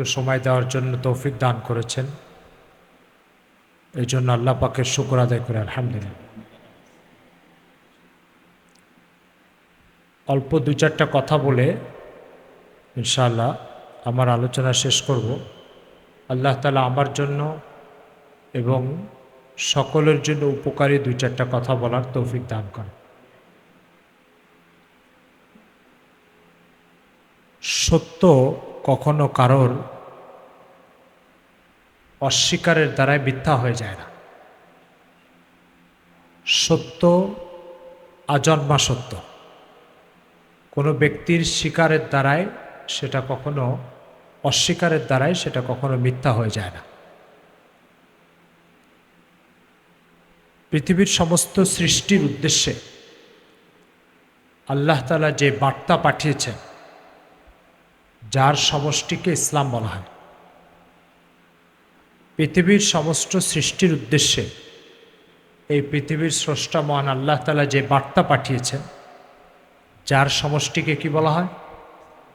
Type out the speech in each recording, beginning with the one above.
সময় দেওয়ার জন্য তৌফিক দান করেছেন। এই জন্য আল্লাহ পাকের শুক্র আদায় করে, আলহামদুলিল্লাহ। অল্প দু চারটা কথা বলে ইনশাআল্লাহ আমার আলোচনা শেষ করব। আল্লাহ তালা আমার জন্য এবং সকলের জন্য উপকারী দুই চারটা কথা বলার তৌফিক দান করেন। সত্য কখনো কারোর অস্বীকারের দ্বারাই মিথ্যা হয়ে যায় না। সত্য আজন্মা সত্য। কোনো ব্যক্তির স্বীকারের দ্বারাই সেটা কখনো অস্বীকারের দ্বারাই সেটা কখনো মিথ্যা হয়ে যায় না। পৃথিবীর সমস্ত সৃষ্টির উদ্দেশ্যে আল্লাহ তালা যে বার্তা পাঠিয়েছেন যার সমষ্টিকে ইসলাম বলা হয়। পৃথিবীর সমস্ত সৃষ্টির উদ্দেশ্যে এই পৃথিবীর স্রষ্টা মহান আল্লাহ তালা যে বার্তা পাঠিয়েছেন, যার সমষ্টিকে কি বলা হয়?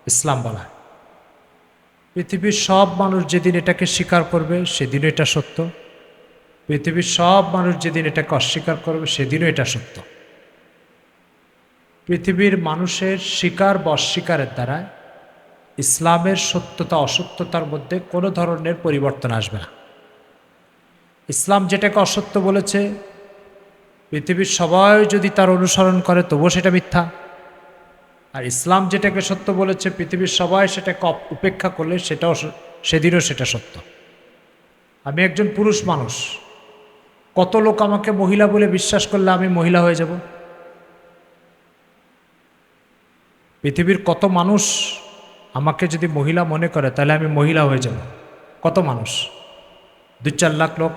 ইসলাম বলা হয়। পৃথিবীর সব মানুষ যেদিন এটাকে স্বীকার করবে, সেদিনও এটা সত্য। পৃথিবীর সব মানুষ যেদিন এটাকে অস্বীকার করবে, সেদিনও এটা সত্য। পৃথিবীর মানুষের স্বীকার বা অস্বীকারের দ্বারা ইসলামের সত্যতা, অসত্যতার মধ্যে কোনো ধরনের পরিবর্তন আসবে না। ইসলাম যেটাকে অসত্য বলেছে, পৃথিবীর সবাই যদি তার অনুসরণ করে তবুও সেটা মিথ্যা। আর ইসলাম যেটাকে সত্য বলেছে, পৃথিবীর সবাই সেটাকে উপেক্ষা করলে সেটাও সেদিনও সেটা সত্য। আমি একজন পুরুষ মানুষ। কত লোক আমাকে মহিলা বলে বিশ্বাস করলে আমি মহিলা হয়ে যাব? পৃথিবীর কত মানুষ আমাকে যদি মহিলা মনে করে, তাহলে আমি মহিলা হয়ে যাব। কত মানুষ? দু চার লাখ লোক,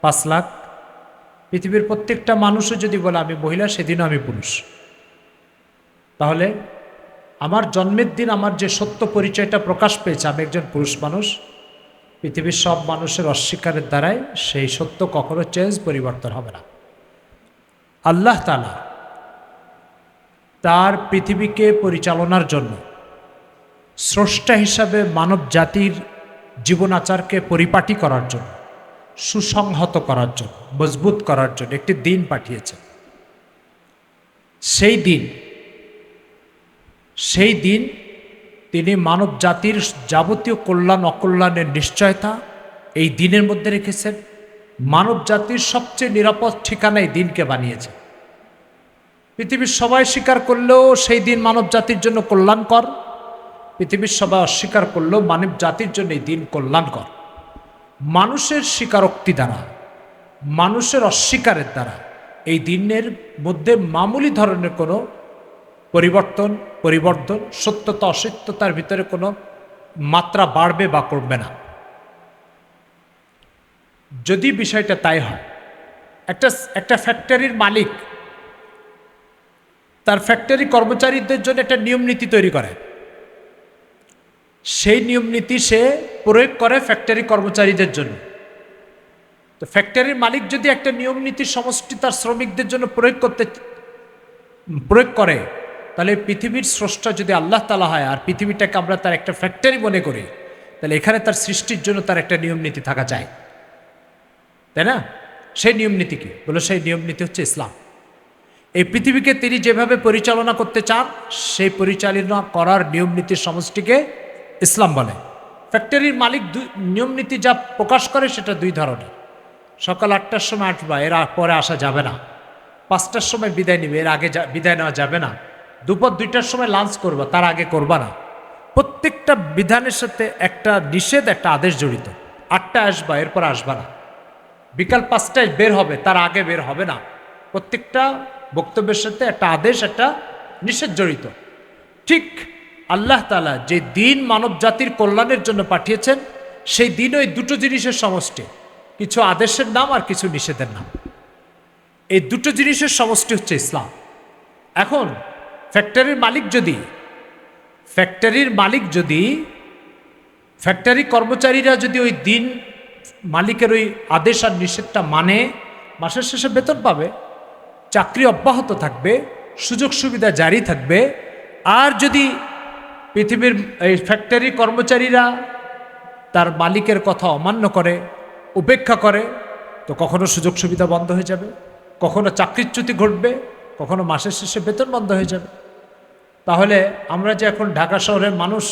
পাঁচ লাখ। পৃথিবীর প্রত্যেকটা মানুষও যদি বলে, আমি মহিলা, সেদিনও আমি পুরুষ। তাহলে আমার জন্মের দিন আমার যে সত্য পরিচয়টা প্রকাশ পেয়েছে, আমি একজন পুরুষ মানুষ, পৃথিবীর সব মানুষের অস্বীকারের দ্বারাই সেই সত্য কখনো চেঞ্জ পরিবর্তন হবে না। আল্লাহ তালা তার পৃথিবীকে পরিচালনার জন্য স্রষ্টা হিসাবে মানব জাতির জীবনাচারকে পরিপাটি করার জন্য, সুসংহত করার জন্য, মজবুত করার জন্য একটি দিন পাঠিয়েছে। সেই দিন সেই দিন তিনি মানব জাতির যাবতীয় কল্যাণ, অকল্যাণের নিশ্চয়তা এই দিনের মধ্যে রেখেছেন। মানব জাতির সবচেয়ে নিরাপদ ঠিকানা এই দিনকে বানিয়েছে। পৃথিবীর সবাই স্বীকার করলেও সেই দিন মানব জাতির জন্য কল্যাণকর। পৃথিবীর সবাই অস্বীকার করলেও মানব জাতির জন্য এই দিন কল্যাণকর। মানুষের স্বীকারোক্তি দ্বারা, মানুষের অস্বীকারের দ্বারা এই দিনের মধ্যে মামুলি ধরনের কোনো পরিবর্তন পরিবর্তন সত্যতা, অসত্যতার ভিতরে কোনো মাত্রা বাড়বে বা কমবে না। যদি বিষয়টা তাই হয়, একটা একটা ফ্যাক্টরির মালিক তার ফ্যাক্টরি কর্মচারীদের জন্য একটা নিয়ম নীতি তৈরি করে। সেই নিয়ম নীতি সে প্রয়োগ করে ফ্যাক্টরি কর্মচারীদের জন্য। তো ফ্যাক্টরির মালিক যদি একটা নিয়ম নীতির সমষ্টি তার শ্রমিকদের জন্য প্রয়োগ করতে প্রয়োগ করে, তাহলে পৃথিবীর স্রষ্টা যদি আল্লাহ তালা হয় আর পৃথিবীটাকে আমরা তার একটা ফ্যাক্টরি মনে করি, তাহলে এখানে তার সৃষ্টির জন্য তার একটা নিয়ম নীতি থাকা যায়। তাই না? সেই নিয়ম নীতি কি? বলো সেই নিয়ম নীতি হচ্ছে ইসলাম। এই পৃথিবীকে তিনি যেভাবে পরিচালনা করতে চান, সেই পরিচালনা করার নিয়ম নীতির সমষ্টিকে ইসলাম বলে। ফ্যাক্টরির মালিক নিয়ম নীতি যা প্রকাশ করে সেটা দুই ধরনের। সকাল আটটার সময় আসবা, এর পরে আসা যাবে না। পাঁচটার সময় বিদায় নিবে, এর আগে বিদায় নেওয়া যাবে না। দুপুর দুইটার সময় লাঞ্চ করবা, তার আগে করবা না। প্রত্যেকটা বিধানের সাথে একটা নিষেধ, একটা আদেশ জড়িত। আটটা আসবা, এরপর আসবা না। বিকাল পাঁচটায় বের হবে, তার আগে বের হবে না। প্রত্যেকটা বক্তব্যের সাথে একটা আদেশ, একটা নিষেধ জড়িত। ঠিক আল্লাহ তালা যে দিন মানব জাতির কল্যাণের জন্য পাঠিয়েছেন, সেই দিন ওই দুটো জিনিসের সমষ্টি। কিছু আদেশের নাম আর কিছু নিষেধের নাম। এই দুটো জিনিসের সমষ্টি হচ্ছে ইসলাম। এখন ফ্যাক্টরির মালিক যদি, ফ্যাক্টরির মালিক যদি, ফ্যাক্টরি কর্মচারীরা যদি ওই দিন মালিকের ওই আদেশ আর নিষেধটা মানে মাসের শেষে বেতন পাবে, চাকরি অব্যাহত থাকবে সুযোগ সুবিধা জারি থাকবে, আর যদি পৃথিবীর এই ফ্যাক্টরি কর্মচারীরা তার মালিকের কথা অমান্য করে, উপেক্ষা করে, তো কখনো সুযোগ সুবিধা বন্ধ হয়ে যাবে, কখনো চাকরিচ্যুতি ঘটবে, কখনো মাসের শেষে বেতন বন্ধ হয়ে যাবে। তাহলে আমরা যে এখন ঢাকা শহরের মানুষ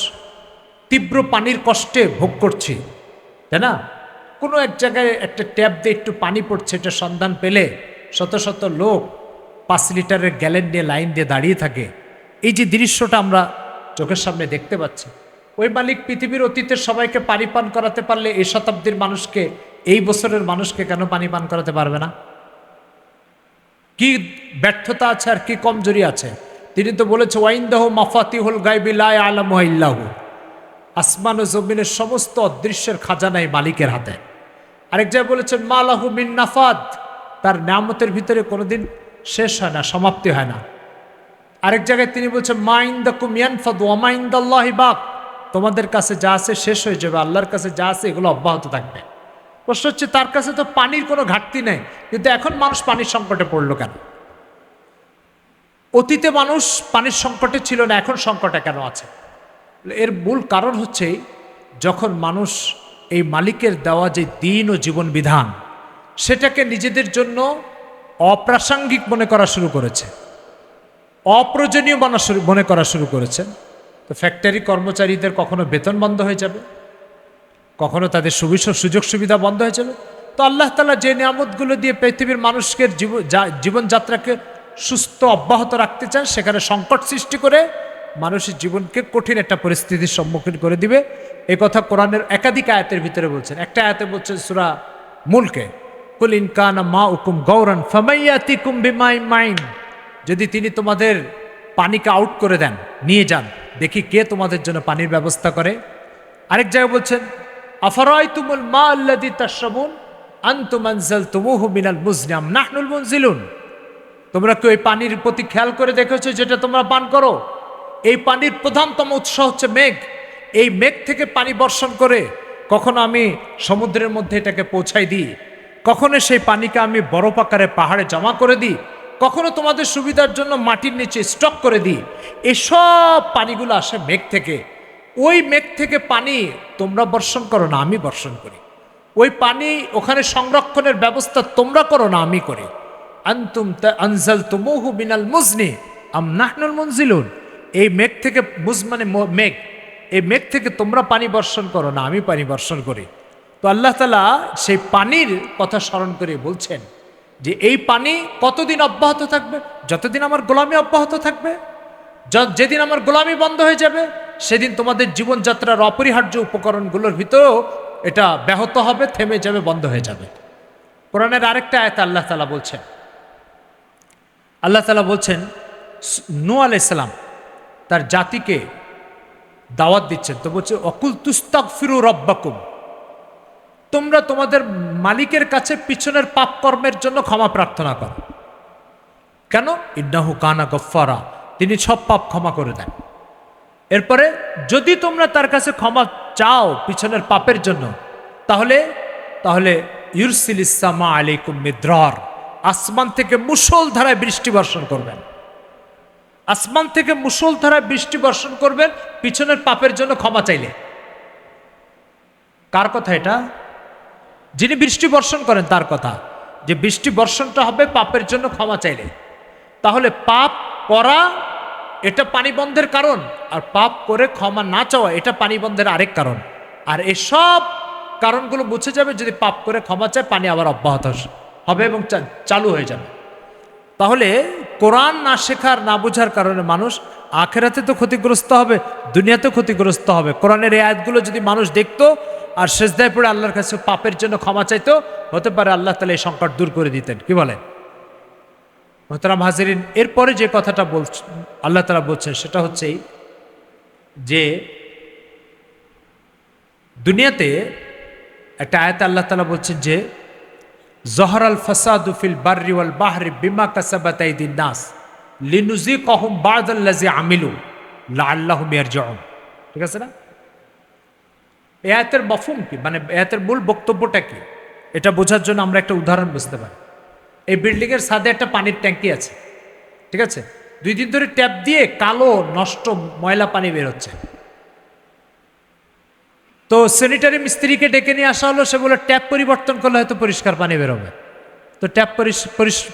তীব্র পানির কষ্টে ভোগ করছি, তাই না? কোনো এক জায়গায় একটা ট্যাপ দিয়ে একটু পানি পড়ছে, এটা সন্ধান পেলে শত শত লোক পাঁচ লিটারের গ্যালেন নিয়ে লাইন দিয়ে দাঁড়িয়ে থাকে। এই যে দৃশ্যটা আমরা চোখের সামনে দেখতে পাচ্ছি। ওই মালিক পৃথিবীর অতীতের সবাইকে পানি পান করাতে পারলে এই শতাব্দীর মানুষকে, এই বছরের মানুষকে কেন পানি পান করাতে পারবে না? কি ব্যর্থতা আছে আর কি কমজোরি আছে? তিনি তো বলেছে, ওয়াইন্দাহ মাফাতিহুল গাইবিলায় আলম ইল্লাহু। আসমান ও জমিনের সমস্ত অদৃশ্যের খাজানাই মালিকের হাতে। আরেক জায়গায় বলেছেন মালাহু মিন নাফাদ তার নামতের ভিতরে কোনোদিন শেষ হয় না, সমাপ্তি হয় না। আরেক জায়গায় তিনি বলছেন, মাইন্দাকুম ইয়ানফাদ ওয়ামাইন্দাল্লাহি বাক তোমাদের কাছে যা আছে শেষ হয়ে যাবে, আল্লাহর কাছে যা আছে এগুলো অব্যাহত থাকবে। প্রশ্ন হচ্ছে, তার কাছে তো পানির কোনো ঘাটতি নেই, কিন্তু এখন মানুষ পানির সংকটে পড়ল কেন? অতীতে মানুষ পানির সংকটে ছিল না, এখন সংকটে কেন আছে? এর মূল কারণ হচ্ছে, যখন মানুষ এই মালিকের দেওয়া যে দিন ও জীবন বিধান, সেটাকে নিজেদের জন্য অপ্রাসঙ্গিক মনে করা শুরু করেছে। অপ্রয়োজনীয় মনে মনে করা শুরু করেছেন। তো ফ্যাক্টরি কর্মচারীদের কখনো বেতন বন্ধ হয়ে যাবে? কখনো তাদের সুবিধা সুযোগ সুবিধা বন্ধ হয়ে যাবে? তো আল্লাহ তালা যে নিয়ামতগুলো দিয়ে পৃথিবীর মানুষকে জীবনযাত্রাকে সুস্থ অব্যাহত রাখতে চান, সেখানে সংকট সৃষ্টি করে মানুষের জীবনকে কঠিন একটা পরিস্থিতির সম্মুখীন করে দিবে। এ কথা কোরআনের একাধিক আয়াতের ভিতরে বলছেন। একটা আয়াতে বলছেন সুরা মূলকে, কুল ইনকানা মা উকুম গৌরান ফামাইয়াতি কুম্বিমাই মাইন যদি তিনি তোমাদের পানিকে আউট করে দেন, নিয়ে যান, দেখি কে তোমাদের জন্য পানির ব্যবস্থা করে। আরেক জায়গায় বলছেন আফরাই তুমুল মা আল্লাদি তাশরাবুন, আনতুম আনজালতুমুহু মিনাল মুজনিয়াম নাহনুল মুনজিলুন? তোমরা কি ওই পানির প্রতি খেয়াল করে দেখেছ যেটা তোমরা পান করো? এই পানির প্রধানতম উৎস হচ্ছে মেঘ। এই মেঘ থেকে পানি বর্ষণ করে কখনো আমি সমুদ্রের মধ্যে এটাকে পৌঁছাই দিই, কখনো সেই পানিকে আমি বরফ আকারে পাহাড়ে জমা করে দিই কখনো তোমাদের সুবিধার জন্য মাটির নিচে স্টক করে দিই। এসব পানিগুলো আসে মেঘ থেকে। ওই মেঘ থেকে পানি তোমরা বর্ষণ করো না, আমি বর্ষণ করি। ওই পানি ওখানে সংরক্ষণের ব্যবস্থা তোমরা করো না, আমি করি। আন্তুম আনজাল তুমুহু মিনাল মুজনি, আম নাহনুল মুনজিলুন। এই মেঘ থেকে মুজ মানে মেঘ। এই মেঘ থেকে তোমরা পানি বর্ষণ করো না, আমি পানি বর্ষণ করি। তো আল্লাহ তালা সেই পানির কথা স্মরণ করে বলছেন যে এই পানি কতদিন অব্যাহত থাকবে? যতদিন আমার গোলামি অব্যাহত থাকবে যেদিন আমার গোলামি বন্ধ হয়ে যাবে, সেদিন তোমাদের জীবনযাত্রার অপরিহার্য উপকরণগুলোর ভিতরেও এটা ব্যাহত হবে, থেমে যাবে, বন্ধ হয়ে যাবে। কোরআনের আরেকটা আয়তা আল্লাহ তালা বলছেন। আল্লাহ তালা বলছেন নূ আলাইসালাম তার জাতিকে দাওয়াত দিচ্ছেন। তো বলছে, অকুল তুস্তাক ফিরু রব্বাকুম। তোমরা তোমাদের মালিকের কাছে পিছনের পাপ কর্মের জন্য ক্ষমা প্রার্থনা করো। কেন? ইন্নাহু কানা গফারা তিনি সব পাপ ক্ষমা করে দেন। এরপরে, যদি তোমরা তার কাছে ক্ষমা চাও পিছনের পাপের জন্য, তাহলে তাহলে ইউরসিল ইসামা আলাইকুম মিদ্রার। আসমান থেকে মুসল ধারায় বৃষ্টি বর্ষণ করবেন। আসমান থেকে মুসল ধারায় বৃষ্টি বর্ষণ করবেন, পিছনের পাপের জন্য ক্ষমা চাইলে। কার কথা এটা? যিনি বৃষ্টি বর্ষণ করেন, তার কথা। যে বৃষ্টি বর্ষণটা হবে, পাপের জন্য ক্ষমা চাইলে। তাহলে পাপ করা, এটা পানি বন্ধের কারণ। আর পাপ করে ক্ষমা না চাওয়া, এটা পানি বন্ধের আরেক কারণ। আর এসব কারণগুলো মুছে যাবে, যদি পাপ করে ক্ষমা চায়, পানি আবার অব্যাহত হবে এবং চালু হয়ে যাবে। তাহলে কোরআন না শেখার, না বোঝার কারণে মানুষ আখেরাতে তো ক্ষতিগ্রস্ত হবে, দুনিয়াতেও ক্ষতিগ্রস্ত হবে। কোরআনের এই আয়াতগুলো যদি মানুষ দেখতো আর শেষদায় পড়ে আল্লাহর কাছে পাপের জন্য ক্ষমা চাইতো, হতে পারে আল্লাহ তালা এই সংকট দূর করে দিতেন। কি বলেন? মোহতারাম হাজিরিন, এরপরে যে কথাটা বল আল্লাহ তালা বলছেন, সেটা হচ্ছে এই যে দুনিয়াতে একটা আয়াত আল্লাহ তালা বলছেন যে জহর আল ফসাদু ফিল বার্রি ওয়াল বাহরি বিমা কাসাবাতাইদিন নাস। লিনুজি কহম বাদাল্লাজি আমিলু লা আল্লাহ মিয়ার ঠিক আছে না? এ আয়াতের মফুম কি? মানে এ আয়াতের মূল বক্তব্যটা কি? এটা বোঝার জন্য আমরা একটা উদাহরণ বুঝতে পারি। এই বিল্ডিংয়ের ছাদে একটা পানির ট্যাঙ্কি আছে। ঠিক আছে? দুই দিন ধরে ট্যাপ দিয়ে কালো নষ্ট ময়লা পানি বের হচ্ছে। তো স্যানিটারি মিস্ত্রিকে ডেকে নিয়ে আসা হলো, সে বলে ট্যাপ পরিবর্তন করলে হয়তো পরিষ্কার পানি বেরোবে। তো ট্যাপ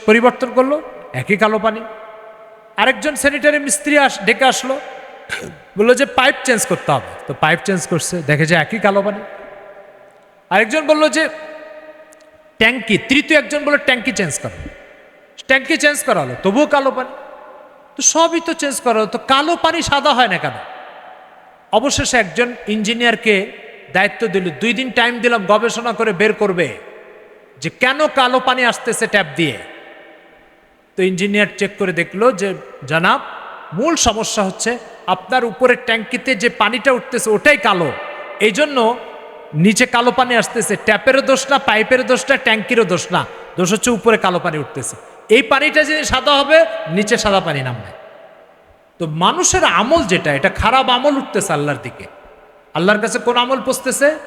পরিবর্তন করল, একই কালো পানি। আরেকজন স্যানিটারি মিস্ত্রি আস, ডেকে আসলো, বলল যে, পাইপ চেঞ্জ করতে হবে। তো পাইপ চেঞ্জ করছে, দেখে যে একই কালো পানি। আরেকজন বলল যে, ট্যাঙ্কি, তৃতীয় একজন বলল, ট্যাঙ্কি চেঞ্জ করো। ট্যাঙ্কি চেঞ্জ করা হলো তবুও কালো পানি। তো সবই তো চেঞ্জ করা হলো তো কালো পানি সাদা হয় না কেন? অবশেষে একজন ইঞ্জিনিয়ারকে দায়িত্ব দিল, দুই দিন টাইম দিলাম, গবেষণা করে বের করবে। যে কেন কালো পানি আসতেছে ট্যাপ দিয়ে? তো ইঞ্জিনিয়ার চেক করে দেখল যে, জানাব, মূল সমস্যা হচ্ছে আপনার উপরের ট্যাঙ্কিতে যে পানিটা উঠতেছে ওটাই কালো। এই জন্য নিচে কালো পানি আসতেছে, ট্যাপেরও দোষ না, পাইপের দোষ না, ট্যাঙ্কিরও দোষ না। দোষ হচ্ছে উপরে কালো পানি উঠতেছে। এই পানিটা যদি সাদা হবে, নিচে সাদা পানি নামবে। তো মানুষের আমল যেটা, এটা খারাপ আমল উঠতেছে আল্লাহর দিকে। আল্লাহর কাছে কোন আমল পৌঁছতেছে?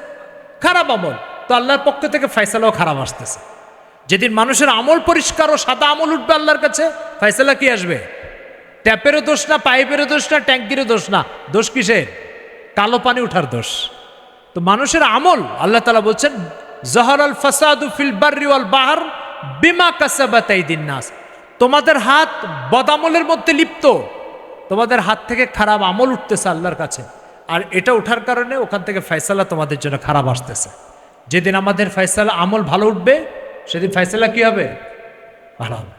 খারাপ আমল। তো আল্লাহর পক্ষ থেকে ফয়সালাও খারাপ আসতেছে। যেদিন মানুষের আমল পরিষ্কার ও সাদা আমল উঠবে আল্লাহর কাছে, ফয়সালা কি আসবে? ট্যাপেরও দোষ না, পাইপেরও দোষ না, ট্যাঙ্কিরও দোষ না। দোষ কিসের? কালো পানি উঠার দোষ। তো মানুষের আমল, আল্লাহ তালা বলছেন জহর আল ফাসাদু ফিল বার্রি ওয়াল বাহার বিমা কাসাবাতাই দিন নাস। তোমাদের হাত বদামলের মধ্যে লিপ্ত। তোমাদের হাত থেকে খারাপ আমল উঠতেছে আল্লাহর কাছে। আর এটা ওঠার কারণে ওখান থেকে ফয়সালা তোমাদের জন্য খারাপ আসতেছে। যেদিন আমাদের ফয়সালা আমল ভালো উঠবে, সেদিন ফয়সালা কী হবে? ভালো হবে।